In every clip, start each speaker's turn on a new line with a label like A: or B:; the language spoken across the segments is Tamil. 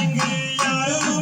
A: இங்கு
B: யாரும்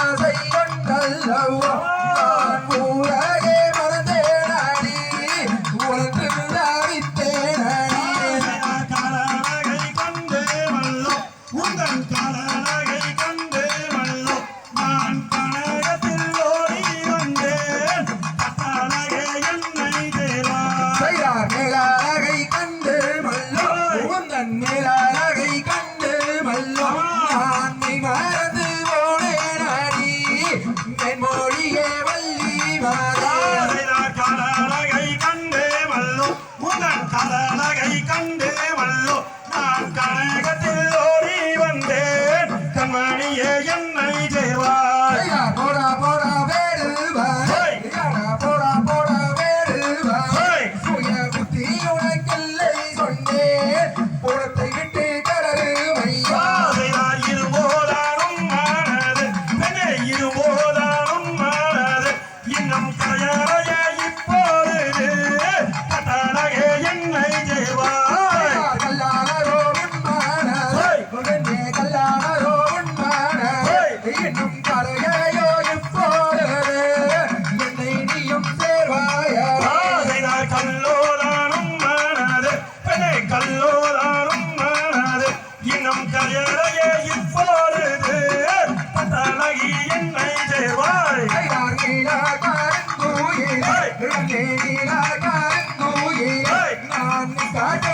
B: மேலாகை கண்டு மல்லோ நான் காட்ட